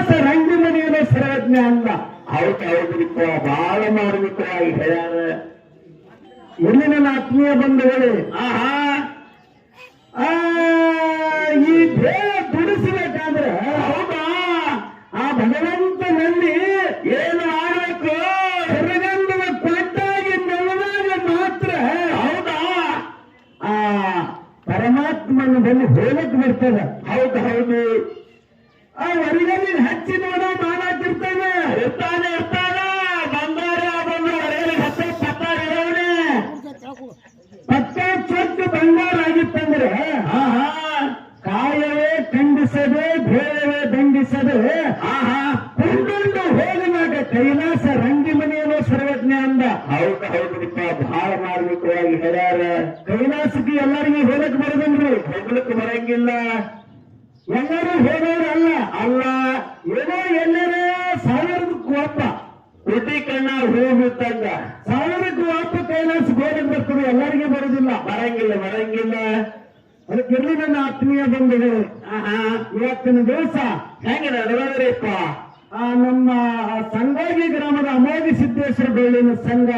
ಕೈಲಾಸ ರಂಗಿನ ಮೇಲೆ ಸರ್ವಜ್ಞ ಅಲ್ಲ. ಹೌದು ಹೌದ್ರಿಪ್ಪ ಬಾಳ ಈ ಹೇಳ್ಯಾರ. ಎಲ್ಲಿ ನನ್ನ ಆತ್ಮೀಯ ಬಂಧುಗಳೇ ಆಹಾ. ಆ, ಈ ದೇಹ ದುಡಿಸಬೇಕಾದ್ರೆ ಹೌದಾ? ಆ ಭಗವಂತನಲ್ಲಿ ಏನು ಆಡಬೇಕು ಹೊರಗಂಧದ ಕೊಟ್ಟಾಗಿ ನೆಲದಾಗ ಮಾತ್ರ ಹೌದಾ? ಆ ಪರಮಾತ್ಮನ ಬಳಿ ಬರ್ತದೆ. ಹೌದು ಹೌದು. ಆ ಹೊರಗಲ್ಲಿ ಹಚ್ಚಿ ನೋಡ ಮಾಡಾಕಿರ್ತಾನೆ ಇರ್ತಾನೆ ಇರ್ತಾನ ಬಂಗಾರ ಬಂದು ಹೊರಗೆ ಹತ್ತ ಪತ್ತಾರ ಇರೋವನೇ ಪಕ್ಕ ಚೊಟ್ಟು ಬಂಗಾರ ಆಗಿತ್ತಂದ್ರೆ ಆಹಾ ಕಾಯವೇ ಖಂಡಿಸದೆ ಭೇಳವೇ ದಂಡಿಸದೆ ಆಹಾ ಬರೋದಿಲ್ಲ ಬರಂಗಿಲ್ಲ ಬರಂಗಿಲ್ಲ. ಅದಕ್ಕೆ ಎಲ್ಲಿ ನನ್ನ ಆತ್ಮೀಯ ಬಂಧುಗಳು ಇವತ್ತಿನ ದಿವಸ ಹೆಂಗ ಆ ನಮ್ಮ ಸಂಗೋಗಿ ಗ್ರಾಮದ ಅಮೋಘಿ ಸಿದ್ದೇಶ್ವರ ಬೆಳ್ಳಿನ ಸಂಘ.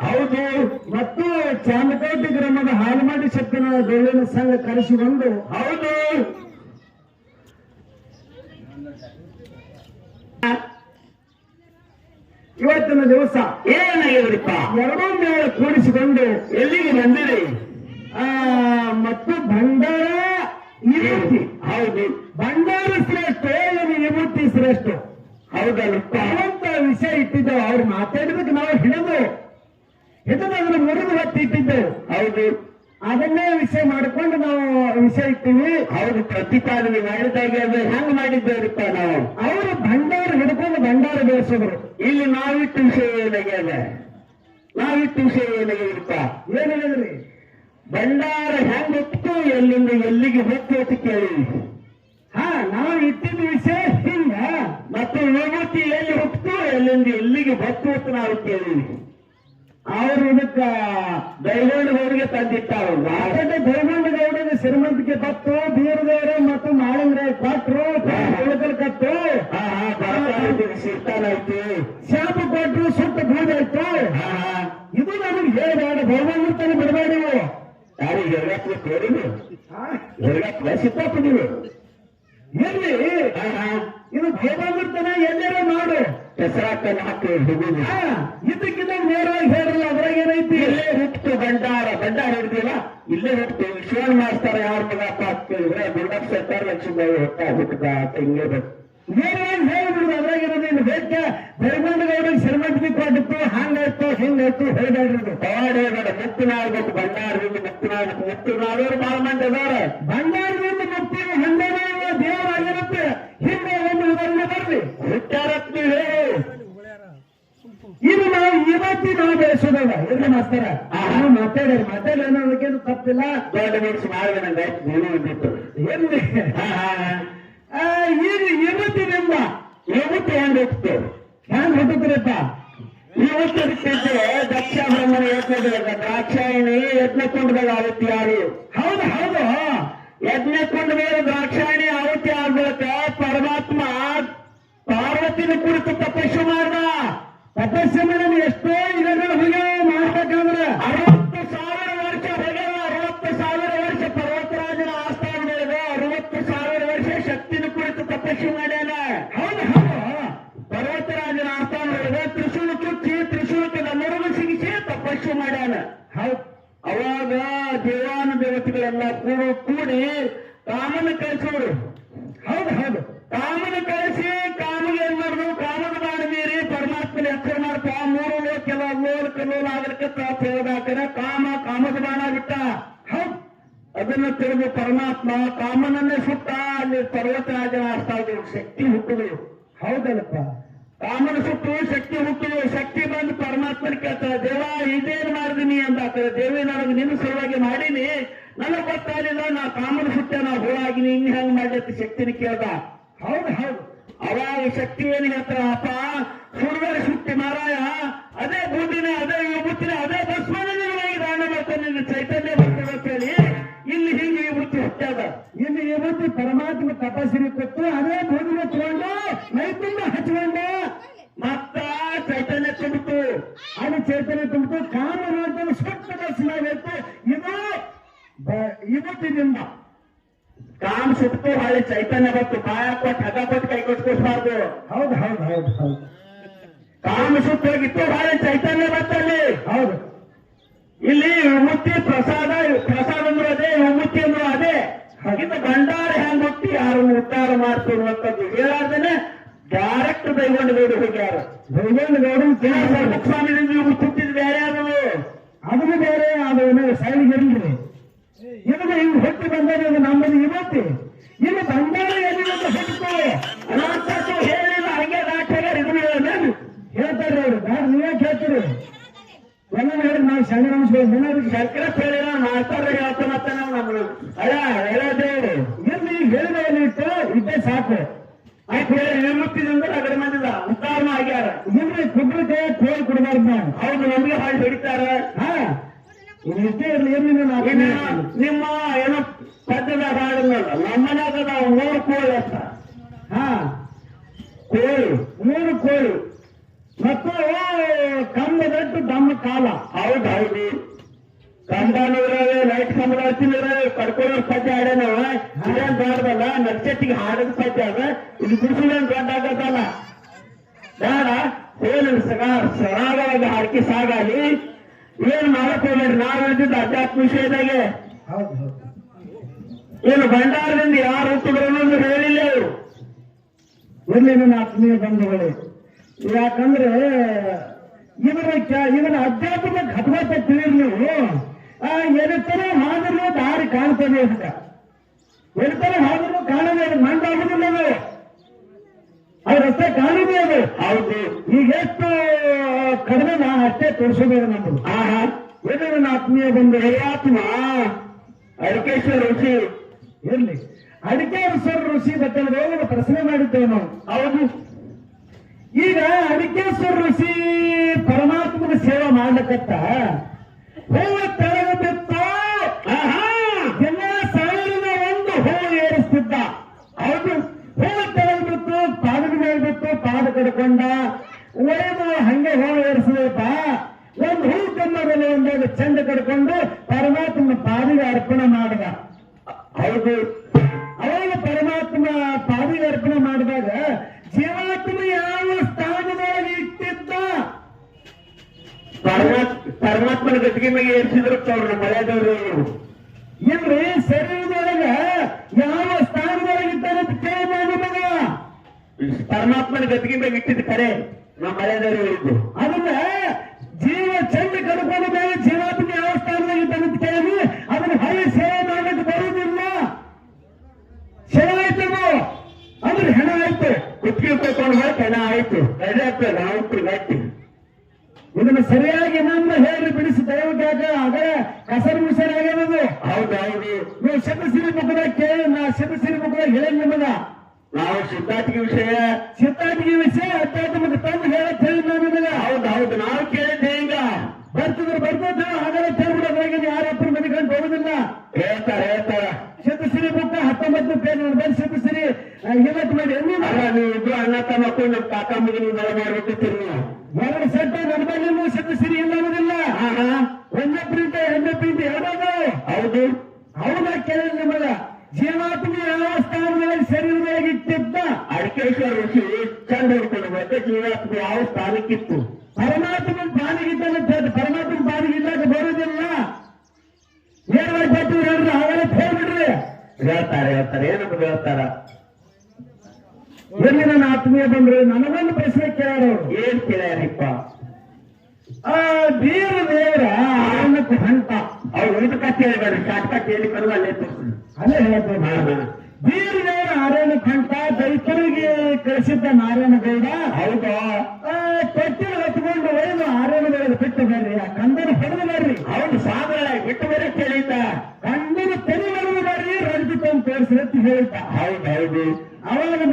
ಹೌದು. ಮತ್ತು ಚಾಮಕೋಟೆ ಗ್ರಾಮದ ಹಾಲಮಾಡಿ ಶಕ್ತಿನ ಬೆಳ್ಳಿನ ಸಂಘ ಕರೆಸಿ ಬಂದು ಹೌದು. ಇವತ್ತಿನ ದಿವಸ ಏನಾಗಿದ್ರಿಪ್ಪ ಎರಡೊಂದೇಳ ಕೂಡಿಸಿಕೊಂಡು ಎಲ್ಲಿಗೆ ಬಂದಿರಿ? ಆ ಮತ್ತು ಭಂಡಾರ ನಿವೃತ್ತಿ. ಹೌದು. ಭಂಡಾರ ಶ್ರೇಷ್ಠ ಏನು ವಿಭೂತಿ ಶ್ರೇಷ್ಠ. ಹೌದಲ್ಲಪ್ಪ. ಅಂತ ವಿಷಯ ಇಟ್ಟಿದ್ದೆವು ಅವ್ರು ಮಾತಾಡಿದಕ್ಕೆ ನಾವು ಹಿಡಿದು. ಹಿಡಿದು ಅದನ್ನು ಮುರಿದು ಹೊತ್ತಿ ಇಟ್ಟಿದ್ದೆವು ಹೌದು. ಅದನ್ನೇ ವಿಷಯ ಮಾಡಿಕೊಂಡು ನಾವು ವಿಷಯ ಇಟ್ಟಿವಿ. ಅವರು ಪ್ರತಿಪಾದನೆ ಮಾಡಿದಾಗ ಅದು ಹೆಂಗ್ ಮಾಡಿದ್ದೇವ್ರಿಪ್ಪ ನಾವು? ಅವರು ಭಂಡಾರ ಹಿಡ್ಕೊಂಡು ಭಂಡಾರ ಬೆಳೆಸಿದ್ರು. ಇಲ್ಲಿ ನಾವಿಟ್ಟು ವಿಷಯ ಏನಾಗ್ಯದ ನಾವಿಟ್ಟು ವಿಷಯ ಏನಾಗ್ಯದಪ್ಪ ಏನ್ ಹೇಳಿದ್ರಿ ಭಂಡಾರ ಹೆಂಗ್ ಹೊತ್ತು ಎಲ್ಲಿಂದ ಎಲ್ಲಿಗೆ ಹೊತ್ತು ಅಂತ ಕೇಳಿ. ಹಾ ನಾವು ಇಟ್ಟಿದ್ದ ವಿಷಯ ಹಿಂಗ. ಮತ್ತು ವಿಭೂತಿ ಎಲ್ಲಿ ಹೊತ್ತು ಎಲ್ಲಿಂದ ಎಲ್ಲಿಗೆ ಹೊತ್ತು ಅಂತ ನಾವು ಕೇಳಿವಿ ಅವರು ಇದಕ್ಕ ದೈವಣ್ಣವರಿಗೆ ತಂದಿಟ್ಟಾರ ಆಕಡೆ ಗೌಡಿಗೆ ಶ್ರೀಮಂತಿಕೆ ಬತ್ತು ಬೀರದೇವರು ಮತ್ತು ಮಾಳಿಂಗ್ರೆ ಕೊಟ್ರು. ಕತ್ತು. ಸಿಗ್ತಾನೈತಿ ಶಾಪ ಕೊಟ್ರು ಸುತ್ತ ಬೂದಾಯ್ತು ಇದು ನಮಗೆ ಹೇಳಬೇಡ ತಲೆ ಬಿಡಬೇಡ ನೀವು. ಯಾರು ಎರಗತ್ವ ಕೇಳಿದ್ರು ಎರಗತ್ವ ಸಿದ್ದಪ್ಪ ನೀವು. ಎಲ್ಲಿ ಇದು ಭಗವಂತನ ಎಲ್ಲರೂ ಮಾಡು. ಹೆಸರಾಕನ್ನು ಹಾಕಿ ಇದಕ್ಕಿಂತ ನೇರವಾಗಿ ಹೇಳಲ್ಲ ಅದ್ರಾಗ ಏನೈತಿ? ಇಲ್ಲೇ ಹುಟ್ಟು ಭಂಡಾರ. ಭಂಡಾರ ಹಿಡಿದಿಲ್ಲ ಇಲ್ಲೇ ಹುಟ್ಟು ಶಿವನ್ ಮಾಡ್ತಾರೆ ಯಾರ ಮಗಪ್ಪ ಕೇಳಿದ್ರೆ ಗುಂಡಪ್ಪ ಸರ್ಕಾರ ಲಕ್ಷ್ಮೀ ಹುಟ್ಟ ಹುಟ್ಟದ ಅಂತ ಹಿಂಗೆ ನೇರವಾಗಿ ಹೇಳ್ಬಿಡುದು ಅದ್ರಾಗ ಇರೋದೇನು ಬೇಕ ಬೆಳಗೊಂಡಗೌಡರಿಗೆ ಶ್ರೀಮಂತಿಕೆ ಕೊಟ್ಟಿತ್ತು ಹಂಗಾಯ್ತು ಹಿಂಗಾಯ್ತು ಹೇಳ್ಬೇಡ್ರಿ ಪವಾಡ ಮುಕ್ತಿನಾಗ್ಬೇಕು ಭಂಡಾರದಿಂದ ಮುಕ್ತಿನಾಗ್ಬೇಕು ಮುಕ್ತಿನಾದವ್ರು ಬಾಳ ಮಂದಿ ಅದಾರ ಭಂಡಾರದಿಂದ ಮುಕ್ತಿ ಹಂಡಾರ ದೇವರಾಗಿರುತ್ತೆ ಹಿಂದೆ ಒಂದು ಉದಾಹರಣೆ ಬರ್ರಿ ಹುಟ್ಟಾರತ್ ನೀವು ಹೇಳಿ ಇದು ನಾವು ಇವತ್ತಿ ನಾವು ಬೆಳೆಸೋದಲ್ಲ ಎಲ್ಲ ಮಾಸ್ತರ ನಾವು ಮಾತಾಡ್ಯಾರ ಮಾತಾಡಿ ಅನ್ನೋದಕ್ಕೇನು ತಪ್ಪಿಲ್ಲ? ದೊಡ್ಡ ಮಾಡಿದ ಬಿಟ್ಟು ಎಲ್ಲಿ? ಈಗ ಇವತ್ತಿನಿಂದ ಇವತ್ತು ಹೆಂಗ್ ಹೋಗ್ತು? ಹ್ಯಾಂಗ ಹುಟ್ಟುತ್ತೀರಪ್ಪ ಇವತ್ತು ದಕ್ಷ ಬ್ರಹ್ಮನ ಯಜ್ಞದ ದ್ರಾಕ್ಷಾಯಣಿ ಯಜ್ಞ ಕುಂಡದಾಗ ಆವೃತ್ತಿ ಯಾರು? ಹೌದು ಹೌದು ಯಜ್ಞ ಕುಂಡ ಮೇಲೆ ದ್ರಾಕ್ಷಾಯಣಿ ಆವೃತ್ತಿ ಆಗ್ಬೇಕ ಪರಮಾತ್ಮ. ಪಾರ್ವತಿನ ಕುರಿತು ತಪಸ್ಸು ಮಾಡ್ದ. ತಪಸ್ಸು ಮೇಡಮ್ ಎಷ್ಟೋ ದೇವಾನು ದೇವತೆಗಳೆಲ್ಲ ಕೂಡ ಕೂಡಿ ಕಾಮನ ಕಳಿಸೋರು ಹೌದು ಹೌದು. ಕಾಮನ ಕಳಿಸಿ ಕಾಮಿಗೆ ಏನ್ ಮಾಡಿದ್ರು ಕಾಮನ ಮಾಡಿದೀರಿ ಪರಮಾತ್ಮನ ಹೆಸರು ಮಾಡ್ತಾ ಮೂರು ಲೋಕೆಲ್ಲ ಲೋಲ ಕಲ್ಲೋಲ ಆಗಲಿಕ್ಕೆ ಕಾಮ, ಕಾಮದ ಬಾಣ ಬಿಟ್ಟ. ಹೌದು. ಅದನ್ನ ತಿಳಿದು ಪರಮಾತ್ಮ ಕಾಮನನ್ನೇ ಸುತ್ತ ಅಲ್ಲಿ ಪರ್ವತರಾಜನ ಇದ್ರು ಶಕ್ತಿ ಹುಟ್ಟುದು ಹೌದಲ್ಲಪ್ಪ. ಕಾಮನ ಸುಟ್ಟು ಶಕ್ತಿ ಹುಟ್ಟಿದ್ರು ಶಕ್ತಿ ಬಂದು ಪರಮಾತ್ಮನ ಕೇಳ್ತಾರೆ ದೇವ ಇದೇನು ಮಾಡಿದೀನಿ ಅಂತ ಆಗ್ತದೆ ದೇವಿ ನನಗೆ ನಿನ್ನ ಸಲುವಾಗಿ ಮಾಡೀನಿ ನನಗೆ ಗೊತ್ತಾಗಲಿಲ್ಲ ನಾ ಕಾಮನ ಸುಟ್ಟೆ ನಾ ಹೋಳಾಗಿನಿ ಇನ್ನು ಹೆಂಗ್ ಶಕ್ತಿನ ಕೇಳ್ದ, ಹೌದು ಹೌದು. ಅವಾಗ ಶಕ್ತಿ ಏನು ಹೇಳ್ತಾರ ಅಪ್ಪ ಸುಡುಗಡೆ ಸುಟ್ಟಿ ಮಾರಾಯ. ಅದೇ ಬೂದಿನ ಅದೇ ವಿಭೂತಿನ, ಅದೇ ನಿನಗಾಗಿ ದಾನ ಮಾಡ್ತಾನೆ ನಿನ್ನ ಚೈತನ್ಯ ಬರ್ತದೆ ಅಂತ ಹೇಳಿ ಇಲ್ಲಿ ಹಿಂಗೆ ವಿಭೂತಿ ಹುಟ್ಟ್ಯಾದ ಇಲ್ಲಿ ಇವತ್ತು ಪರಮಾತ್ಮ ತಪಸ್ಸಿನ ಕೊಟ್ಟು ಅದೇ ಭೂಮಿನ ತಗೊಂಡು ನೈಟ್ ಚೈತನ್ಯ ತುಂಬಿತು ಕಾಮ ಅನ್ನುವಂಥದ್ದು ಸುತ್ತ ದರ್ಶನ ಆಗೈತೆ ಇದು ಬ- ಇವತ್ತಿನಿಂದ ಕಾಮ್ ಸುತ್ತು ಹಳ್ಳಿ ಚೈತನ್ಯ ಬತ್ತು ಬಾಯ ಕೊಟ್ಟು ಹಗ ಕೊಟ್ಟು ಕೈ ಕೊಟ್ಟು ಕೊಡ್ಬಾರ್ದು ಹೌದು ಹೌದು ಹೌದು ಹೌದು. ಕಾಮ ಸುತ್ತೋಗಿತ್ತು ಹೋಗಿತ್ತು ಹಳ್ಳಿ ಚೈತನ್ಯ ಬತ್ತಲ್ಲಿ ಹೌದು. ಇಲ್ಲಿ ವಿಮುಕ್ತಿ ಪ್ರಸಾದ ಪ್ರಸಾದ ಅಂದ್ರೆ ಅದೇ ವಿಮುಕ್ತಿ ಅಂದ್ರೆ ಅದೇ. ಇದು ಭಂಡಾರ ಹೆಂಗ್ ಹುಟ್ಟಿ ಯಾರು ಉತ್ತಾರ ಮಾಡ್ತಿರುವಂತದ್ದು ಹೇಳಾರ್ದೇನೆ ಡೈರೆಕ್ಟ್ ದೈವಂಡ್ ಗೌಡ ಹೋಗ್ಯಾರ. ದೈವಂಡ್ ಗೌಡ ಸ್ವಾಮಿ ಹುಟ್ಟಿದ್ ಬೇರೆ ಅದು ಅದನ್ನು ಬೇರೆ ಅದು ಸೈಡ್ ಇರಲ್ರಿ ಇದನ್ನ ಹಿಂಗ್ ಹೊಟ್ಟಿ ಬಂದಾಗ ಇದು ನಮ್ಮದು ಇವತ್ತಿ ಇಲ್ಲಿ ಬಂಗಾರ ಎಲ್ಲಿಂದ ಹೊಟ್ಟು ಅನಾಥಕ್ಕೆ ಹೇಳಿಲ್ಲ ಹಂಗೆ ನಾಟ್ಯಾಗ ಇದನ್ನ ನಾನು ಹೇಳ್ತಾರೆ ಅವರು? ಬ್ಯಾಡ ನೀವೇ ಕೇಳ್ತೀರಿ? ಎಲ್ಲ ಹೇಳಿ ನಾವು ಸಂಗ್ರಾಮಿಸ್ಬೋದು ಏನಾದ್ರು ಶಂಕರ ಹೇಳಿಲ್ಲ ಮಾಸ್ತರ ಮತ್ತೆ ನಾವು ನಮ್ಮ ಅಲ್ಲ, ಹೇಳೋದೇ ಇಲ್ಲಿ ಹೇಳಿದ ಏನಿತ್ತು ಇದ್ದೇ ಸಾಕು. ಆಯ್ತು ಹೇಳಿ ಅಂದ್ರೆ ಅಗಡೆ ಮಂದಿದ ಉದ್ಧಾರ ಆಗ್ಯಾರ. ಇಲ್ರಿ ಕುಡ್ರಕ್ಕೆ ಕೋಲ್ ಕೊಡಬಾರ್ದು ನಾವು. ಹೌದು, ನಮ್ಗೆ ಹಾಳು ಹಿಡಿತಾರ. ಹಾ. ಇಷ್ಟೇ ಇರ್ಲಿ. ನಾವು ನಿಮ್ಮ ಏನೋ ಪದ್ಯದ ಹಾಡಲ್ಲ ನಮ್ಮನ್ಯಾಗ ನಾವು ಮೂರು ಕೋಳಿ ಅಂತ ಹಾ. ಕೋಳಿ ಮೂರು ಕೋಳಿ. ಮತ್ತು ಕಂಬದಟ್ಟು ದಮ್ಮ ಕಾಲ. ಹೌದು ಹೌದು. ಕಂದಾನೂರಲ್ಲಿ ಲೈಟ್ ಕಂಬದ ಹಚ್ಚಿದ್ರೆ ಕಡ್ಕೊಳ್ಳೋ ಪದ್ಯ ಹಾಡ ನಾವು ಇದೇನ್ ದೊಡ್ಡದಲ್ಲ ನರ್ಸೆಟ್ಟಿಗೆ ಹಾಡದ ಪದ್ಯ ಅದ. ಇದು ಗುಡಿಸಿದೇನ್ ದೊಡ್ಡ ಆಗತ್ತಲ್ಲ ಬೇಡ. ಏನು ಸರಾಗವಾಗಿ ಹಾಡ್ಕಿ ಸಾಗಾಲಿ. ಏನ್ ಮಾಡಕ್ ಹೋಗ್ಬೇಡ್ರಿ? ನಾವು ಹೇಳ್ತಿದ್ದ ಅಧ್ಯಾತ್ಮ ವಿಷಯದಾಗೆ. ಹೌದು ಹೌದು. ಏನು ಭಂಡಾರದಿಂದ ಯಾರು ಹುಟ್ಟಿದ್ರು ಅನ್ನೋದು ಹೇಳಿಲ್ಲ ಅವರು ಇರ್ಲಿ ನನ್ನ ಆತ್ಮೀಯ ಬಂಧುಗಳೇ. ಯಾಕಂದ್ರೆ ಇವರ ಇವನ ಇವರ ಅಧ್ಯಾತ್ಮ ಘಟವತ್ತ ತಿಳಿರ್ ನೀವು ಆ ಎಡತನ ಹಾದಿರುವ ದಾರಿ ಕಾಣ್ತದೆ ಅಂತ ಎಡತನ ಹಾದಿರುವ ಕಾಣದೇ ಮಂಡಾಗುದಿಲ್ಲ ಅದು ಅದು ರಸ್ತೆ ಕಾಣುದೇ ಅದು ಹೌದು. ಈಗ ಎಷ್ಟು ಕಡಿಮೆ ನಾ ಅಷ್ಟೇ ತೋರಿಸೋದು ನಮ್ಮದು ಆಹಾ. ಇದು ನನ್ನ ಆತ್ಮೀಯ ಬಂಧು ಆತ್ಮ? ಅಡಿಕೇಶ್ವರ ಋಷಿ. ಇರ್ಲಿ. ಅಡಿಕೆ ಸರ್ ಋಷಿ ಬಟ್ಟಲು ಪ್ರಶ್ನೆ ಮಾಡಿದ್ದೇವೆ ನಾವು. ಹೌದು. ಈಗ ಅಡಿಕೇಶ್ವರ ಋಷಿ ಪರಮಾತ್ಮನ ಸೇವೆ ಮಾಡ್ಲಕತ್ತ ಹೂವು ತೆಳಗ ಬಿತ್ತು ಸಾವಿರದ ಒಂದು ಹೂವು ಏರಿಸ್ತಿದ್ದ. ಹೌದು. ಹೂವು ತೆಳಗ ಬಿತ್ತು ಪಾದದ ಮೇಲೆ ಬಿತ್ತು, ಪಾದ ಕಡ್ಕೊಂಡ. ಒಯ್ದು ಹಂಗೆ ಹೂವು ಏರಿಸಬೇಕ ಒಂದು ಹೂ ಕಮ್ಮದಲ್ಲಿ ಒಂದಾಗ ಚಂದ ಕಡ್ಕೊಂಡು ಪರಮಾತ್ಮನ ಪಾದಿಗೆ ಅರ್ಪಣೆ ಮಾಡಿದ. ಹೌದು. ಅವಾಗ ಪರಮಾತ್ಮ ಪಾದಿ ಅರ್ಪಣೆ ಮಾಡಿದಾಗ ಜೀವಾತ್ಮ ಯಾವ ಸ್ಥಾನದೊಳಗೆ ಇಟ್ಟಿದ್ದ? ಪರಮಾತ್ಮ ಪರಮಾತ್ಮನ ಗಟ್ಟಿಗೆ ಮೇಲೆ ಏರಿಸಿದ್ರು ಅವ್ರನ್ನ ಮಳೆದವರು. ಇಲ್ರಿ ಶರೀರದೊಳಗ ಯಾವ ಸ್ಥಾನದೊಳಗೆ ಇದ್ದಾರೆ ಅಂತ ಕೇಳಿದ ನಿಮಗ ಪರಮಾತ್ಮನ ಗಟ್ಟಿಗೆ ಮೇಲೆ ಇಟ್ಟಿದ್ದು ಕರೆ ನಮ್ಮ ಮಳೆದವರು. ಅದನ್ನ ಜೀವ ಚಂದ ಕಡ್ಕೊಂಡ ಮೇಲೆ ಜೀವಾತ್ಮ ಯಾವ ಸ್ಥಾನದಾಗ ಇದ್ದಾನೆ ಅಂತ ಕೇಳಿ ಅದನ್ನ ಹಳ್ಳಿ ಸೇವೆ ಮಾಡಲಿಕ್ಕೆ ಬರುವುದಿಲ್ಲ ಸೇವೆ ಆಯ್ತು ಅದು. ಅಂದ್ರೆ ಹೆಣ ಆಯ್ತು ತಗೊಂಡು ಹೆಣ ಆಯ್ತು. ರಜೆ ಆಗ್ತದೆ ನಾವು ಗಟ್ಟಿ ಇದನ್ನು ಸರಿಯಾಗಿ ನಮ್ಮ ಹೇಳಿ ಬಿಡಿಸಿ ದಯವಿಟ್ಟು ಯಾಕೆ? ಅದೇ ಕಸರು ಮುಸರ ಆಗಿರೋದು ಹೌದು ಹೌದು ನೀವು ಶತಸಿರಿ ಮುಖದ ಕೇಳಿ ನಾ ಶತಸಿರಿ ಮುಖದಾಗ ಹೇಳಿ ನಿಮಗ. ನಾವು ಸಿದ್ಧಾರ್ಥಿಗೆ ವಿಷಯ. ಸಿದ್ಧಾರ್ಥಿಗೆ ವಿಷಯ ಅಧ್ಯಾತ್ಮಕ ತಂದು ಹೇಳಕ್ ಹೇಳಿ ನಾನು ನಿಮಗ. ಹೌದು ಹೌದು ನಾವು ಕೇಳಿದ್ದೆ ಈಗ. ಬರ್ತಿದ್ರು ಬರ್ಬೋದು. ಹಾಗಾದ್ರೆ ತೇಬಿಡೋದ್ರಾಗ ಮನೆ ಕಂಡು ಹೋಗುದಿಲ್ಲ ಹೇಳ್ತಾರೆ ಹೇಳ್ತಾರ ಶತಸಿರಿ ಮುಖ ಹತ್ತೊಂಬತ್ತು ಪೇಜ್ ಬಂದು ಶತಸಿರಿ ಇವತ್ತು ಮಾಡಿ ಎಲ್ಲಿ ಅಲ್ಲ ನೀವು ಇಬ್ರು ನಮ್ಮ ಕಾಕ ಮಗನಿಗೆ ಮಳೆ ಮಾಡ್ಬೇಕಿರ್ತೀರಿ ಮೂರು ಎರಡು ಸೆಟ್ ನನ್ನ ಬಳಿ ಸಿರಿ ಇಲ್ಲ ಅನ್ನೋದಿಲ್ಲ. ಆಹಾ. ಒಂದೇ ಪ್ರಿಂಟ್ ಎರಡನೇ ಪ್ರಿಂಟ್ ಎರಡದು. ಹೌದು. ಹೌದಾ ಕೇಳಿ ನಿಮ್ಮಲ್ಲ ಜೀವಾತ್ಮ ಯಾವ ಸ್ಥಾನದಲ್ಲಿ ಶರೀರದೊಳಗೆ ಇಟ್ಟಿದ್ದ? ಅಡಕೇಶ್ವರ ಋಷಿ ಚಂದ ಹುಡ್ಕೊಂಡು ಮತ್ತೆ ಜೀವಾತ್ಮ ಯಾವ ಸ್ಥಾನಕ್ಕಿತ್ತು? ಪರಮಾತ್ಮ ಪಾಲಿಗಿದ್ದಾನೆ ಪರಮಾತ್ಮ ಪಾಲಿಗಿದ್ದಾಗ ಬರುವುದಿಲ್ಲ. ಕೊಟ್ಟು ಹೇಳ್ರಿ ಅವರೇ ಹೇಳ್ಬಿಡ್ರಿ ಹೇಳ್ತಾರೆ ಹೇಳ್ತಾರೆ. ಏನಂತ ಹೇಳ್ತಾರ? ಎಲ್ಲಿ ನನ್ನ ಆತ್ಮೀಯ ಬಂದ್ರೆ? ನನಗೊಂದು ಪ್ರಶ್ನೆ ಕೇಳೋರು ಏನ್ ಕೇಳ್ಯಾರಿಪ್ಪ? ಆ ದೇವ್ರ ದೇವರ ಆನಂದಕ್ಕೆ ಹಂತ ಅವ್ರು ಊಟಕ ಕಥೆ ಹೇಳ್ಬೇಡ ಕೇಳಿ ಕರು ಅಲ್ಲೇ. ಅಲ್ಲೇ ಹೇಳ್ತೇನೆ. ದೇವ ದೇವರ ಆರ್ಯನ ಕಂಠ ದೈತರಿಗೆ ಕಳಿಸಿದ್ದ ನಾರಾಯಣಗೌಡ ಹೌದಾ? ಆ, ಹತ್ಕೊಂಡು ಒಯ್ದು ಆರಣ್ಯ ಗೌಡ ಬಿಟ್ಟು ಬರ್ರಿ. ಆ ಕಂದನ ಹೊಡೆದು ಬರ್ರಿ. ಹೌದು ಸಾಗರ ಬಿಟ್ಟು ಬೇರೆ ಕೇಳಿದ್ದ ಕಂದನ ತೆರೆ ಹೊಡೆದು ಬರ್ರಿ. ರಜತಂದು ತೋರಿಸಿ ಅಂತ ಹೌದು.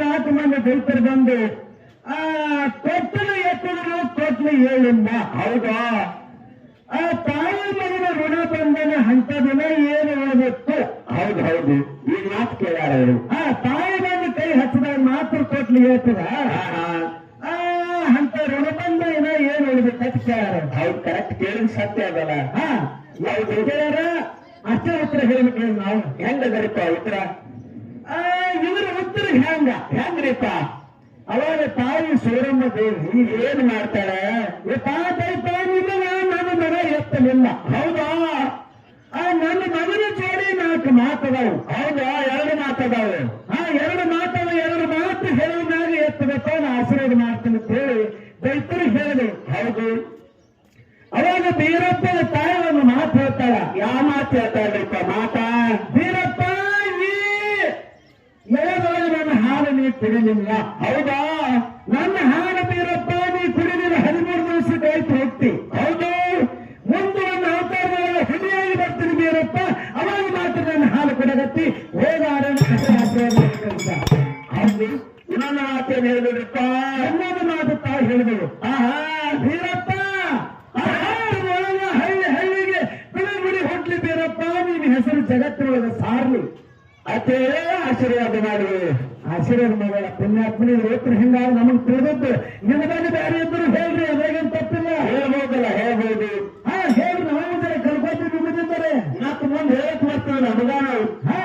ನಾಲ್ಕು ಮಂದಿ ದೈತರು ಬಂದು ಆ ತೊಟ್ಟಲು ಎತ್ತಿದ್ರು ತೊಟ್ಲು ಏಳಿಲ್ಲ ಹೌದಾ? ಆ ತಾಯಿ ಮಗನ ಋಣ ಬಂದೇನ ಹಂತ ದಿನ ಏನು ಹೇಳಬೇಕು? ಹೌದು ಹೌದು. ಈ ಮಾತು ಕೇಳ್ಯಾರ ಅವರು ಆ ತಾಯಿ ಬಂದು ಕೈ ಹಚ್ಚಿದಾಗ ಮಾತ್ರ ತೊಟ್ಲು ಹೇಳ್ತದ ಹಂತ ಅಂತ ಋಣಬಂಧ ಏನ ಏನು ಹೇಳಿದ್ರು ಅಂತ ಕೇಳ್ಯಾರ ಹೌದು ಕರೆಕ್ಟ್ ಕೇಳಿದ ಸತ್ಯ ಅದಲ್ಲ. ಹಾ. ಯಾವ್ದು ಕೇಳ್ಯಾರ? ಅಷ್ಟೇ ಉತ್ತರ ಹೇಳ್ಬೇಕು ಹೇಳಿ ನಾವು? ಹೆಂಗದರಿಪ್ಪ ಉತ್ತರ ಆ, ಇದ್ರ ಉತ್ತರ ಹೆಂಗ ಹೆಂಗ್ರಿಪ್ಪ ಅವಾಗ ತಾಯಿ ಸೂರಮ್ಮ ದೇವಿ ಏನ್ ಮಾಡ್ತಾಳೆ ತಾಯಿಲ್ಲ ನನ್ನ ಮಗ ಎತ್ತಲಿಲ್ಲ ಹೌದಾ ಆ ನನ್ನ ಮಗನ ಜೋಡಿ ನಾಲ್ಕು ಮಾತದವು ಹೌದಾ ಎರಡು ಮಾತದಾವೆ ಆ ಎರಡು ಮಾತದ ಎರಡು ಮಾತು ಹೇಳಿದಾಗ ಎತ್ತಬೇಕು ನಾ ಆಶೀರ್ವಾದ ಮಾಡ್ತೀನಿ ಅಂತ ಹೇಳಿ ದೈತರು ಹೇಳಿದೆ ಹೌದು ಅವಾಗ ಬೀರಪ್ಪನ ತಾಯಿ ಒಂದು ಮಾತು ಹೇಳ್ತಾಳ ಯಾವ ಮಾತು ಹೇಳ್ತಾಳ್ರಿಪ್ಪ ಮಾತಾ ಬೀರಪ್ಪ ಈ ಎಳೆದೊಳಗೆ ನನ್ನ ಹಾಲು ನೀ ಕುಡಿಲಿಲ್ಲ ಹೌದಾ? ನನ್ನ ಹಾಲ ಬೀರಪ್ಪ ನೀ ಕುಡಿಲಿಲ್ಲ ಹದಿಮೂರು ಆಯ್ತು ಹೋಗ್ತಿ. ಹೌದು? ಮುಂದೆ ನನ್ನ ಅವತಾರದೊಳಗೆ ಹುಲಿಯಾಗಿ ಬರ್ತೀನಿ ಬೀರಪ್ಪ ಅವಾಗ ಮಾತ್ರ ನನ್ನ ಹಾಲು ಕೊಡಗತ್ತಿ ಹೋಗಾರೆ ನಿಮಗಾಗಿ ಬೇರೆ ಇದ್ರು ಹೇಳ್ರಿ ಅದ್ರಾಗೇನ್ ತಪ್ಪಿಲ್ಲ. ಹೇಳ್ಬೋದಲ್ಲ ಹೇಳ್ಬೋದು. ಹಾ ಹೇಳ್ರಿ ನಾವು ಜರ ಕಲ್ಕೊತೀವಿ ನಿಮ್ಮದಿದ್ದಾರೆ ಮತ್ತೆ ಮುಂದೆ ಹೇಳಕ್ ಬರ್ತದೆ ನಮಗಾನ ಹಾ.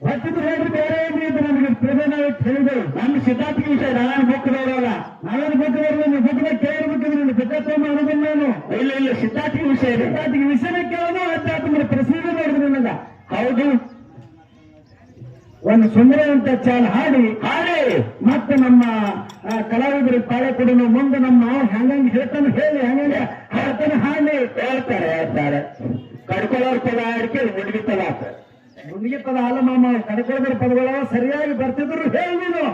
ಹೊತ್ತಿದ್ರು ಹೇಳ್ರಿ ಬೇರೆ ಏನ್ರಿ ಇದ್ರು ನಮಗೆ ತಿಳಿದ ನಾವು ನಮ್ ಸಿದ್ಧಾಂತ ವಿಷಯ ನಾನು ಬುಕ್ ನೋಡೋಲ್ಲ ನಾನು ಬುಕ್ ಬರ್ಲಿ ನೀವು ಬುಕ್ನ ಕೇಳಿರ್ಬೇಕಿದ್ರೆ ನಿಮ್ಗೆ ಸಿದ್ಧಾರ್ಥ ಮಾಡೋದಿಲ್ಲ ನಾನು. ಇಲ್ಲ ಇಲ್ಲ ಸಿದ್ಧಾಂತ ವಿಷಯ ಇದೆ. ವಿಷಯ ವಿಷಯನ ಕೇಳೋದು ಅಧ್ಯಾತ್ಮ ಪ್ರಸಿದ್ಧ ಮಾಡಿದ್ರು ನನಗ. ಹೌದು. ಒಂದು ಸುಂದರವಂತ ಚಾಲ್ ಹಾಡಿ. ಹಾಡಿ. ಮತ್ತೆ ನಮ್ಮ ಕಲಾವಿದರು ತಾಳೆ ಕೊಡೋಣ, ಮುಂದೆ ನಮ್ಮ ಮಾವ ಹೆಂಗಂಗ್ ಹೇಳ್ತಾನೆ ಹೇಳಿ, ಹೆಂಗಂಗ ಹೇಳ್ತಾನೆ ಹಾಡಿ ಹೇಳ್ತಾರೆ ಹೇಳ್ತಾರೆ. ಕಡ್ಕೊಳ್ಳೋರ್ ಪದ ಆಡಿಕೆ ಹುಡುಗಿ ಪದ ಹುಡುಗಿ ಪದ ಅಲ್ಲ ಮಾಮ, ಕಡ್ಕೊಳ್ಳೋದ್ರ ಪದಗಳ ಸರಿಯಾಗಿ ಬರ್ತಿದ್ರು ಹೇಳಿ ನೀನು.